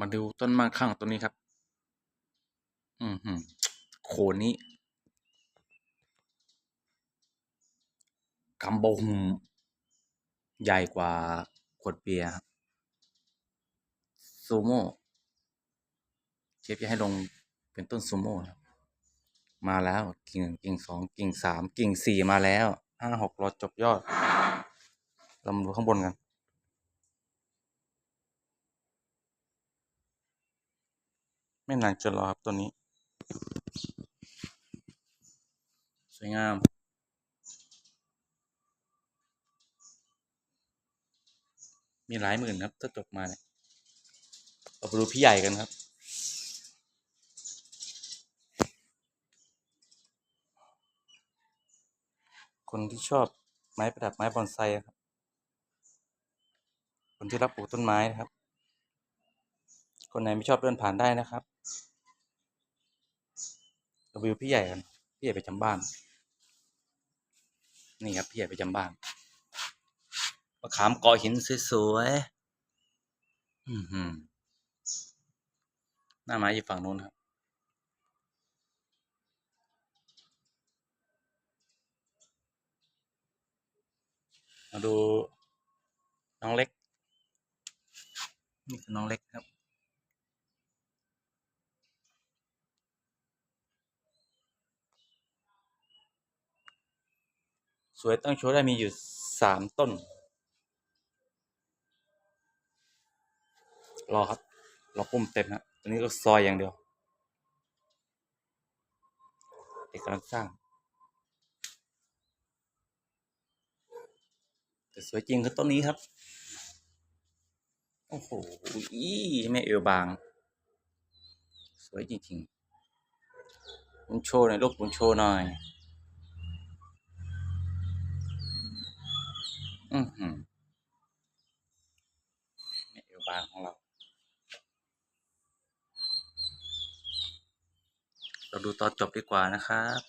มาดูต้นมั่งคั่งต้นนี้ครับ อืมหืมโคนนี้กำบงใหญ่กว่าขวดเบียร์ซูโม่เชฟจะให้ลงเป็นต้นซูโม่ครับมาแล้ว กิ่งหนึ่งกิ่งสองกิ่งสามกิ่งสี่มาแล้วห้าหกรอจบยอดเรามาดูข้างบนกัน ไม่นานเกินรอครับตัวนี้ สวยงาม มีหลายหมื่นครับ ถ้าจบมาเนี่ยเราไปดูพี่ใหญ่กันครับคนที่ชอบไม้ประดับไม้บอนไซครับ คนที่รับปลูกต้นไม้นะครับ คนไหนไม่ชอบเดินผ่านได้นะครับ วิวพี่ใหญ่กันพี่ใหญ่ไปจำบ้าน นี่ครับพี่ใหญ่ไปจำบ้านมะขามเกาะหินสวยๆอือหือหน้าไม้อยู่ฝั่งนู้นครับมาดูน้องเล็ก นี่คือน้องเล็กครับ สวยตั้งโชว์ได้มีอยู่สามต้น รอครับ รอปุ่มเต็มฮะตอนนี้ก็ซอยอย่างเดียวเด็กกำลังสร้าง แต่สวยจริงคือต้นนี้ครับ โอ้โหอีแม่เอวบาง สวยจริงๆ คุณโชว์หน่อยลูกคุณโชว์หน่อย อือหือนี่เอวบางของเรา เราดูตอนจบดีกว่านะครับ